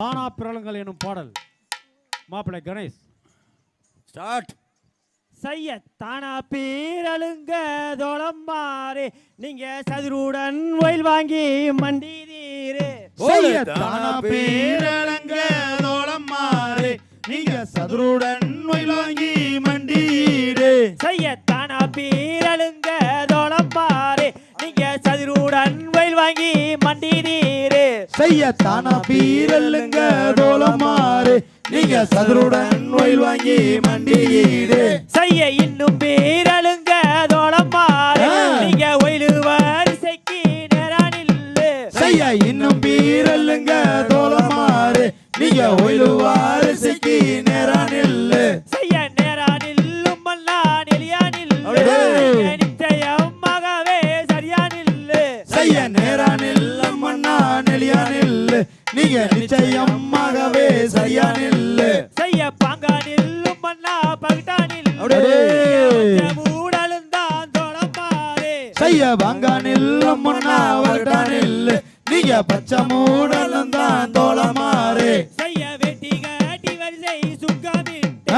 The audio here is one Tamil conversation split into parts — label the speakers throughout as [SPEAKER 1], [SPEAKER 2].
[SPEAKER 1] ஆனா பிறலங்கள் எனும் பாடல். மாப்பிள்ளை கணேஷ்.
[SPEAKER 2] ஸ்டார்ட்.
[SPEAKER 3] செய்ய தானா பீரலுங்க தோளம் மாறு. நீங்க சதுருடன் ஒயில் வாங்கி மண்டிதீரு
[SPEAKER 2] தானா பேரலங்க தோளம் மாறு. நீங்க சதுருடன் நோய் வாங்கி மண்டீடு
[SPEAKER 3] செய்ய தானா பீரலுங்க தோளம் மாறு. நீங்க சதுருடன் ஒயில் வாங்கி மண்டிதீரு
[SPEAKER 2] செய்ய தானா பீரலுங்க தோளம் மாறு நீங்க சதுருடன் நோய் வாங்கி மண்டீடு
[SPEAKER 3] செய்ய இன்னும் பீரலுங்க தோளம் மாறு
[SPEAKER 2] ஆ.
[SPEAKER 3] நீங்க ஒயிலு வரிசைக்கு நேரானில்லு
[SPEAKER 2] செய்ய இன்னும் பீரலுங்க தோளம் மாறு நீங்க ஒயிலுவாறு சிக்கி நேரா நில்லு.
[SPEAKER 3] செய்ய நேரா நில்லும் மல்லா நெலியா நில்லு.
[SPEAKER 2] அப்படியே.
[SPEAKER 3] நீங்க நிச்சயமாகவே சரியா நில்லு.
[SPEAKER 2] செய்ய நீங்க நிச்சயமாகவே சரியா நில்லு.
[SPEAKER 3] செய்ய பாங்கா நில்லும் மண்ணா பகிட்டா நில்லு.
[SPEAKER 2] அப்படியே.
[SPEAKER 3] மூடலும் தான் தொடப்பாரு
[SPEAKER 2] செய்ய வாங்க நில்லு மண்ணா வரட்டா நில்லு. நீங்க பச்சை மூடலும் தான் தோளமாறு
[SPEAKER 3] செய்ய வெட்டி காட்டி வரிசை சுக்கமிட்டு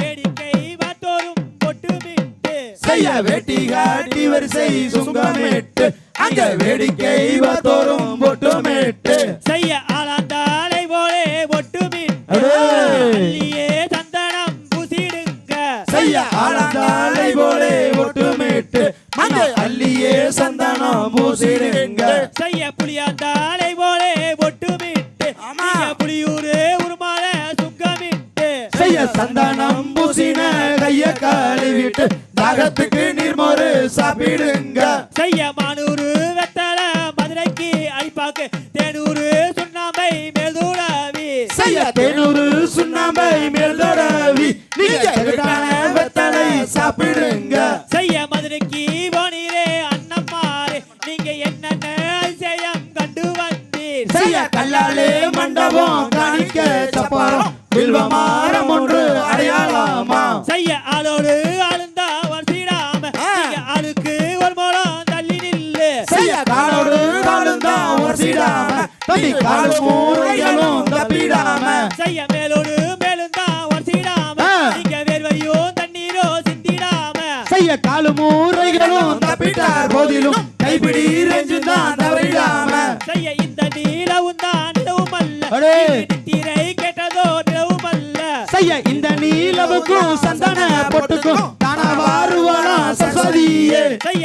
[SPEAKER 3] வேடிக்கை வாத்தோறும் பொட்டுமிட்டு
[SPEAKER 2] செய்ய வேட்டி காட்டி வரிசை சுங்கமிட்டு அங்க வேடிக்கை தோறும் பொட்டுமிட்டு
[SPEAKER 3] செய்ய
[SPEAKER 2] செய்ய ஆளாந்தாலை போலே பொட்டுமிட்டு அங்க அள்ளியே சந்தனம் பூசிடுங்க.
[SPEAKER 3] செய்ய புளியாந்தாளை போலே பொட்டுமிட்டு
[SPEAKER 2] ஆமா.
[SPEAKER 3] நீங்க புளியூரு உருமால சுக்கமிட்டு.
[SPEAKER 2] செய்ய சந்தனம் பூசின கைய கழுவிட்டு தாகத்துக்கு நீர்மோறு சாப்பிடுங்க.
[SPEAKER 3] செய்ய மானூரு வெத்தல மதுரைக்கு அடிப்பாக்கு. தேனூரு சுண்ணாம்பை மேல்தூடாவி
[SPEAKER 2] செய்ய தேனூறு சுண்ணாம்பை மேல் கல்லாலே மண்டபம் காணிக்க சப்பாரம். வில்வமாரம் ஒன்று அடையாளமா?
[SPEAKER 3] செய்ய ஆளோடு ஆளுந்தா வரிசிடாம நீங்க ஆளுக்கு ஒரு மூலம் தள்ளி நில்லு.
[SPEAKER 2] செய்ய காலோடு தான் ஒசிடாம தண்ணி காலும் மூரைகளும் தப்பிடாம.
[SPEAKER 3] செய்ய மேலோடு வரிசிடாம
[SPEAKER 2] ஆ.
[SPEAKER 3] நீங்க வேர்வையோ தண்ணீரோ சிந்திடாம.
[SPEAKER 2] செய்ய காலும் மூரைகளும் தப்பிட்டார் போதிலும். கைப்பிடி ரெஞ்சும்
[SPEAKER 3] நித்திரை கேட்டதோ நிலவும் அல்ல
[SPEAKER 2] செய்ய இந்த நீலவுக்கும் சந்தன பொட்டுக்கும் தானா வாருவானா சரஸ்வதியே.
[SPEAKER 3] செய்ய